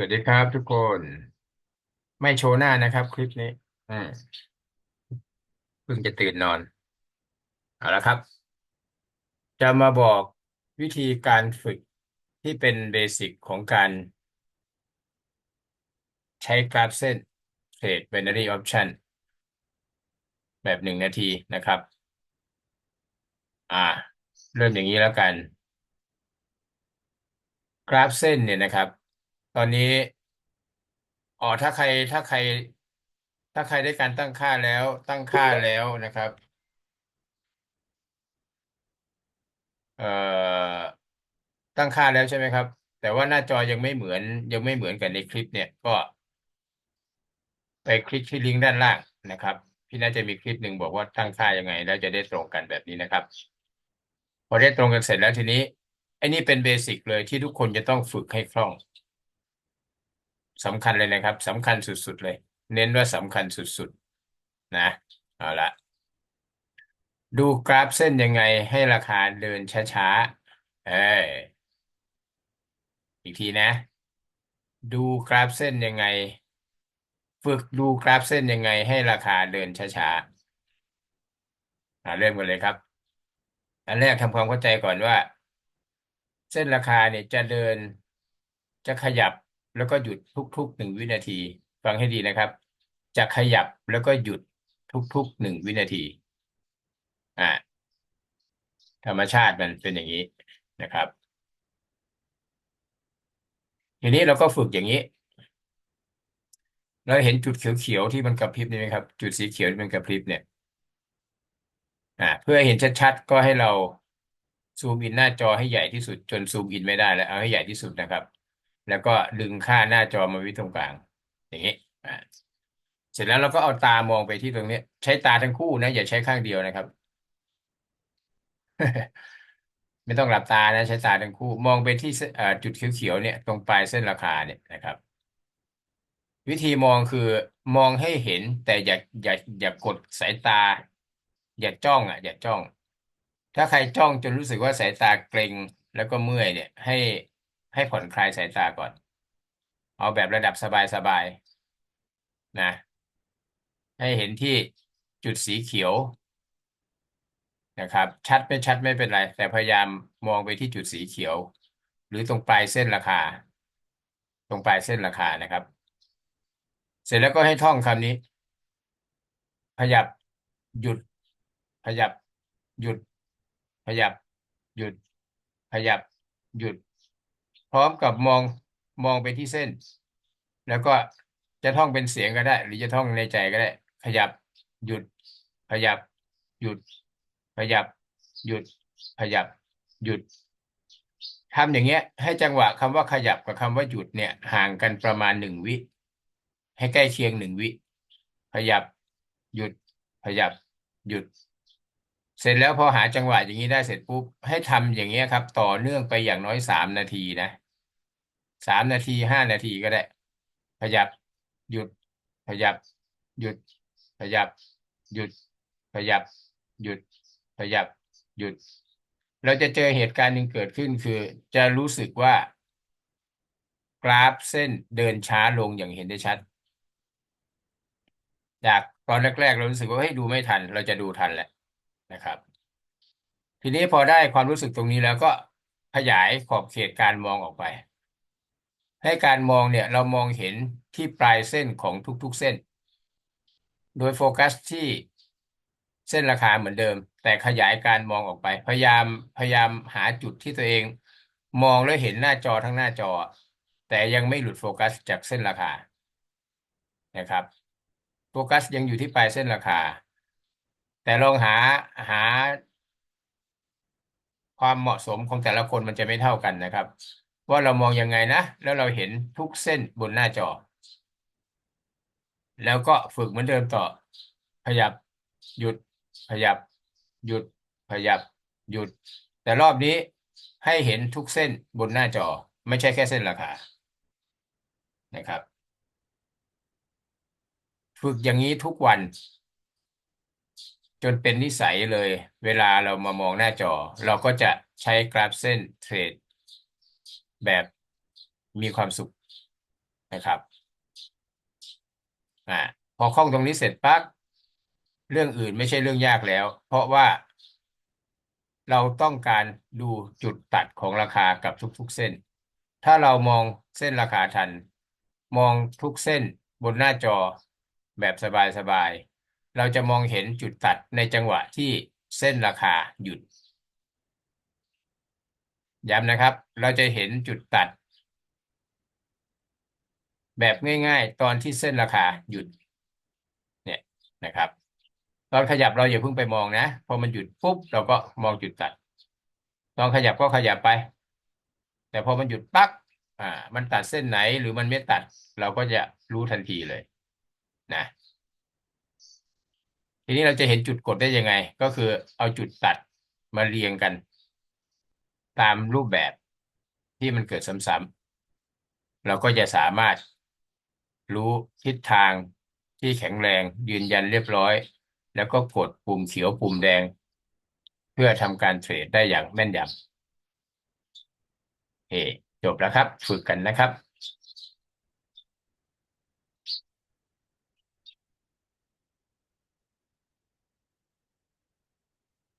วัสดีครับทุกคน ไม่โชว์หน้านะครับ คลิปนี้อืมเพิ่งจะตื่นนอน เอาละครับ จะมาบอกวิธีการฝึกที่เป็นเบสิกของการ ใช้กราฟเส้นเทรด binary option แบบหนึ่งนาทีนะครับ อ่า เริ่มอย่างนี้แล้วกัน กราฟเส้นเนี่ยนะครับ ตอนนี้ อ๋อ ถ้าใคร ถ้าใคร ถ้าใครได้การตั้งค่าแล้ว ตั้งค่าแล้วนะครับ เอ่อ ตั้งค่าแล้วใช่ไหมครับ แต่ว่าหน้าจอยังไม่เหมือน ยังไม่เหมือนกันในคลิปเนี่ย ก็ ไปคลิกที่ลิงก์ด้านล่างนะครับ พี่น่าจะมีคลิปหนึ่งบอกว่าตั้งค่ายังไง แล้วจะได้ตรงกันแบบนี้นะครับ พอได้ตรงกันเสร็จแล้วทีนี้ไอ้นี่เป็นเบสิกเลยที่ทุกคนจะต้องฝึกให้คล่อง สำคัญเลยนะครับสำคัญสุดๆเลย เน้นว่าสำคัญสุดๆนะเอาละดูกราฟเส้นยังไงให้ราคาเดินช้าๆเอออีกทีนะ ดูกราฟเส้นยังไง ฝึกดูกราฟเส้นยังไงให้ราคาเดินช้าๆอ่าเริ่มกันเลยครับ อันแรกทำความเข้าใจก่อนว่า เส้นราคาเนี่ยจะเดินจะขยับ แล้วก็หยุดทุกๆหนึ่งวินาที ฟังให้ดีนะครับ จะขยับแล้วก็หยุดทุกๆหนึ่งวินาที อ่า ธรรมชาติมันเป็นอย่างนี้นะครับ ทีนี้เราก็ฝึกอย่างนี้ เราเห็นจุดเขียวๆที่มันกระพริบนี่ไหมครับ จุดสีเขียวที่มันกระพริบเนี่ยอ่าเพื่อเห็นชัดๆก็ให้เราซูมอินหน้าจอให้ใหญ่ที่สุดจนซูมอินไม่ได้แล้วเอาให้ใหญ่ที่สุดนะครับ แล้วก็ดึงค่าหน้าจอมาไว้ตรงกลาง อย่างนี้อ่าเสร็จแล้วเราก็เอาตามองไปที่ตรงนี้ ใช้ตาทั้งคู่นะ อย่าใช้ข้างเดียวนะครับ ไม่ต้องหลับตานะใช้ตาทั้งคู่ มองไปที่จุดเขียวๆเนี่ย ตรงปลายเส้นราคาเนี่ยนะครับ วิธีมองคือมองให้เห็น แต่อย่าอย่าอย่ากดสายตา อย่าจ้องอะ อย่าจ้อง ถ้าใครจ้องจนรู้สึกว่าสายตาเกร็งแล้วก็เมื่อยเนี่ย ให้ ให้ผ่อนคลายสายตาก่อน เอาแบบระดับสบายๆนะ ให้เห็นที่จุดสีเขียวนะครับ ชัดไม่ชัดไม่เป็นไร แต่พยายามมองไปที่จุดสีเขียว หรือตรงปลายเส้นราคา ตรงปลายเส้นราคานะครับ เสร็จแล้วก็ให้ท่องคำนี้ ขยับหยุด ขยับ หยุด ขยับ หยุด ขยับ หยุด พร้อมกับมองมองไปที่เส้น แล้วก็จะท่องเป็นเสียงก็ได้ หรือจะท่องในใจก็ได้ ขยับหยุด ขยับ หยุด ขยับ หยุด ขยับ หยุดทำอย่างเงี้ย ให้จังหวะคำว่าขยับกับคำว่าหยุดเนี่ย ห่างกันประมาณหนึ่งวิ ให้ใกล้เคียงหนึ่งวิ ขยับ หยุด ขยับ หยุด เสร็จแล้วพอหาจังหวะอย่างนี้ได้เสร็จปุ๊บให้ทำอย่างเงี้ยครับ ต่อเนื่องไปอย่างน้อยสามนาทีนะ สามนาทีห้านาทีก็ได้ ขยับ หยุด ขยับ หยุด ขยับ หยุด ขยับ หยุด ขยับ หยุด เราจะเจอเหตุการณ์หนึ่งเกิดขึ้นคือ จะรู้สึกว่า กราฟเส้นเดินช้าลงอย่างเห็นได้ชัด จากตอนแรกๆ เรารู้สึกว่าเฮ้ยดูไม่ทัน เราจะดูทันแหละนะครับ ทีนี้พอได้ความรู้สึกตรงนี้แล้วก็ขยายขอบเขตการมองออกไป ให้การมองเนี่ยเรามองเห็นที่ปลายเส้นของทุกๆเส้น โดยโฟกัสที่เส้นราคาเหมือนเดิม แต่ขยายการมองออกไป พยายามพยายามหาจุดที่ตัวเอง มองแล้วเห็นหน้าจอทั้งหน้าจอ แต่ยังไม่หลุดโฟกัสจากเส้นราคานะครับโฟกัสยังอยู่ที่ปลายเส้นราคา แต่ลองหาหา ความเหมาะสมของแต่ละคนมันจะไม่เท่ากันนะครับ ว่าเรามองยังไงนะ แล้วเราเห็นทุกเส้นบนหน้าจอ แล้วก็ฝึกเหมือนเดิมต่อ ขยับ หยุด ขยับ หยุด ขยับ หยุด แต่รอบนี้ให้เห็นทุกเส้นบนหน้าจอ ไม่ใช่แค่เส้นราคา นะครับ ฝึกอย่างนี้ทุกวัน จนเป็นนิสัยเลย เวลาเรามามองหน้าจอ เราก็จะใช้กราฟเส้นเทรด แบบมีความสุขนะครับอ่าพอคล่องตรงนี้เสร็จปั๊บเรื่องอื่นไม่ใช่เรื่องยากแล้ว เพราะว่าเราต้องการดูจุดตัดของราคากับทุกๆเส้น ถ้าเรามองเส้นราคาทัน มองทุกเส้นบนหน้าจอแบบสบายๆเราจะมองเห็นจุดตัดในจังหวะที่เส้นราคาหยุด ย้ำนะครับ เราจะเห็นจุดตัด แบบง่ายๆ ตอนที่เส้นราคาหยุด เนี่ยนะครับ ตอนขยับเราอย่าเพิ่งไปมองนะ พอมันหยุดปุ๊บเราก็มองจุดตัด ตอนขยับก็ขยับไป แต่พอมันหยุดปักอ่า มันตัดเส้นไหนหรือมันไม่ตัด เราก็จะรู้ทันทีเลย นะทีนี้เราจะเห็นจุดกดได้ยังไง ก็คือเอาจุดตัดมาเรียงกัน ตามรูปแบบที่มันเกิดซ้ำๆเราก็จะสามารถรู้ทิศทางที่แข็งแรงยืนยันเรียบร้อย แล้วก็กดปุ่มเขียวปุ่มแดง เพื่อทำการเทรดได้อย่างแม่นยำโอเคจบแล้วครับ ฝึกกันนะครับ